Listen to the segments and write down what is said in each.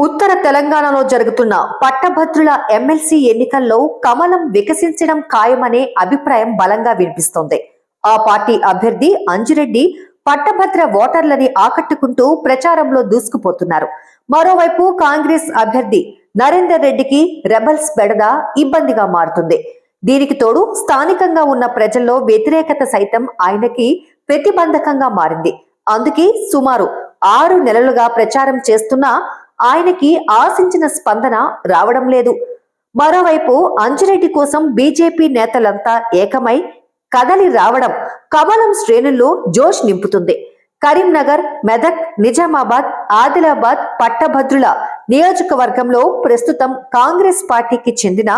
ఉత్తర తెలంగాణలో జరుగుతున్న పట్టభద్రుల ఎమ్మెల్సీ ఎన్నికల్లో కమలం వికసించడం ఖాయమనే అభిప్రాయం బలంగా వినిపిస్తోంది. ఆ పార్టీ అభ్యర్థి అంజిరెడ్డి పట్టభద్ర ఓటర్లని ఆకట్టుకుంటూ ప్రచారంలో దూసుకుపోతున్నారు. మరోవైపు కాంగ్రెస్ అభ్యర్థి నరేందర్ రెడ్డికి రెబల్స్ బెడద ఇబ్బందిగా మారుతుంది. దీనికి తోడు స్థానికంగా ఉన్న ప్రజల్లో వ్యతిరేకత సైతం ఆయనకి ప్రతిబంధకంగా మారింది. అందుకే సుమారు ఆరు నెలలుగా ప్రచారం చేస్తున్నా ఆయనకి ఆశించిన స్పందన రావడం లేదు. మరోవైపు అంజిరెడ్డి కోసం బీజేపీ నేతలంతా ఏకమై కదలి రావడం కమలం శ్రేణుల్లో జోష్ నింపుతుంది. కరీంనగర్ మెదక్ నిజామాబాద్ ఆదిలాబాద్ పట్టభద్రుల నియోజకవర్గంలో ప్రస్తుతం కాంగ్రెస్ పార్టీకి చెందిన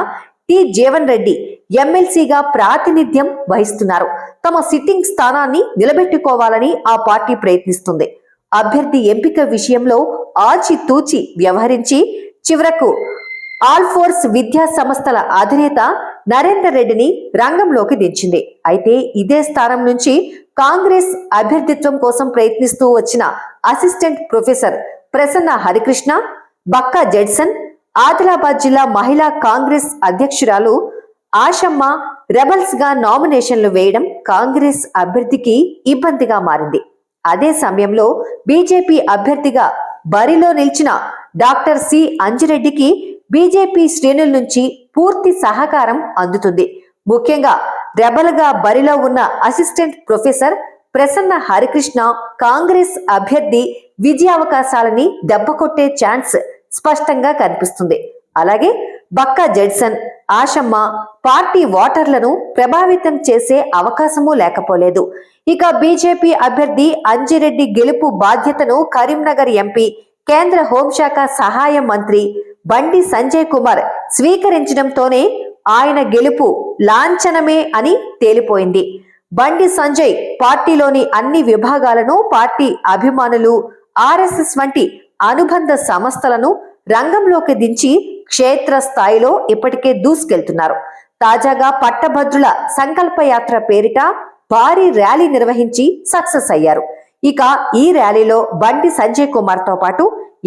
టి జీవన్ రెడ్డి ఎమ్మెల్సీగా ప్రాతినిధ్యం వహిస్తున్నారు. తమ సిట్టింగ్ స్థానాన్ని నిలబెట్టుకోవాలని ఆ పార్టీ ప్రయత్నిస్తుంది. అభ్యర్థి ఎంపిక విషయంలో ఆచితూచి వ్యవహరించి చివరకు ఆల్ఫోర్స్ విద్యా సంస్థల అధినేత నరేందర్ రెడ్డిని రంగంలోకి దించింది. అయితే ఇదే స్థానం నుంచి కాంగ్రెస్ అభ్యర్థిత్వం కోసం ప్రయత్నిస్తూ వచ్చిన అసిస్టెంట్ ప్రొఫెసర్ ప్రసన్న హరికృష్ణ బక్కా జెడ్సన్ ఆదిలాబాద్ జిల్లా మహిళా కాంగ్రెస్ అధ్యక్షురాలు ఆశమ్మ రెబల్స్గా నామినేషన్లు వేయడం కాంగ్రెస్ అభ్యర్థికి ఇబ్బందిగా మారింది. అదే సమయంలో బీజేపీ అభ్యర్థిగా బరిలో నిలిచిన డాక్టర్ సి. అంజిరెడ్డికి బీజేపీ శ్రేణుల నుంచి పూర్తి సహకారం అందుతుంది. ముఖ్యంగా రెబల్గా బరిలో ఉన్న అసిస్టెంట్ ప్రొఫెసర్ ప్రసన్న హరికృష్ణ కాంగ్రెస్ అభ్యర్థి విజయావకాశాలని దెబ్బకొట్టే ఛాన్స్ స్పష్టంగా కనిపిస్తుంది. అలాగే బక్కా జడ్సన్ ఆశమ్మ పార్టీ ఓటర్లను ప్రభావితం చేసే అవకాశమూ లేకపోలేదు. ఇక బీజేపీ అభ్యర్థి అంజిరెడ్డి గెలుపు బాధ్యతను కరీంనగర్ ఎంపీ కేంద్ర హోంశాఖ సహాయ మంత్రి బండి సంజయ్ కుమార్ స్వీకరించడంతోనే ఆయన గెలుపు లాంఛనమే అని తేలిపోయింది. బండి సంజయ్ పార్టీలోని అన్ని విభాగాలను పార్టీ అభిమానులు ఆర్ఎస్ఎస్ వంటి అనుబంధ సంస్థలను రంగంలోకి దించి క్షేత్ర స్థాయిలో ఇప్పటికే దూసుకెళ్తున్నారు. తాజాగా పట్టభద్రుల సంకల్ప యాత్ర పేరిట భారీ ర్యాలీ నిర్వహించి సక్సెస్ అయ్యారు. ఇక ఈ ర్యాలీలో బండి సంజయ్ కుమార్తో పాటు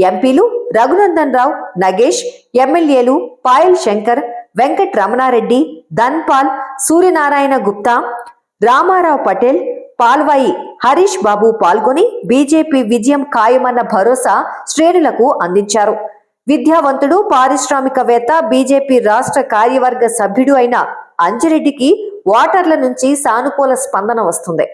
ఎంపీలు రఘునందన్ రావు నగేష్ ఎమ్మెల్యేలు పాయల్ శంకర్ వెంకట్ రమణారెడ్డి ధన్పాల్ సూర్యనారాయణ గుప్తా రామారావు పటేల్ పాల్వాయి హరీష్ బాబు పాల్గొని బీజేపీ విజయం ఖాయమన్న భరోసా శ్రేణులకు అందించారు. విద్యావంతుడు పారిశ్రామికవేత్త బీజేపీ రాష్ట్ర కార్యవర్గ సభ్యుడు అయిన అంజిరెడ్డికి ఓటర్ల నుంచి సానుకూల స్పందన వస్తుంది.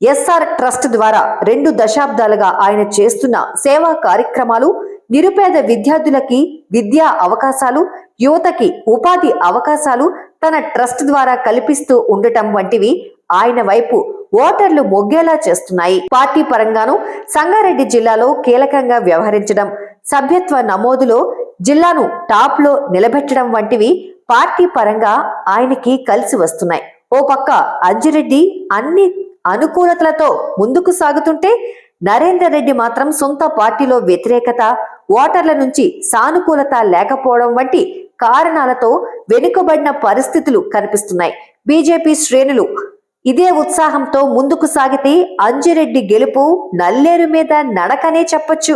ఎస్ఆర్ ట్రస్ట్ ద్వారా రెండు దశాబ్దాలుగా ఆయన చేస్తున్న సేవా కార్యక్రమాలు నిరుపేద విద్యార్థులకి విద్యా అవకాశాలు యువతకి ఉపాధి అవకాశాలు తన ట్రస్ట్ ద్వారా కల్పిస్తూ ఉండటం వంటివి ఆయన వైపు ఓటర్లు మొగ్గేలా చేస్తున్నాయి. పార్టీ పరంగాను సంగారెడ్డి జిల్లాలో కీలకంగా వ్యవహరించడం సభ్యత్వ నమోదులో జిల్లాను టాప్లో నిలబెట్టడం వంటివి పార్టీ పరంగా ఆయనకి కలిసి వస్తున్నాయి. ఓ పక్క అంజిరెడ్డి అన్ని అనుకూలతలతో ముందుకు సాగుతుంటే నరేందర్ రెడ్డి మాత్రం సొంత పార్టీలో వ్యతిరేకత ఓటర్ల నుంచి సానుకూలత లేకపోవడం వంటి కారణాలతో వెనుకబడిన పరిస్థితులు కనిపిస్తున్నాయి. బీజేపీ శ్రేణులు ఇదే ఉత్సాహంతో ముందుకు సాగితే అంజిరెడ్డి గెలుపు నల్లేరు మీద నడకనే చెప్పొచ్చు.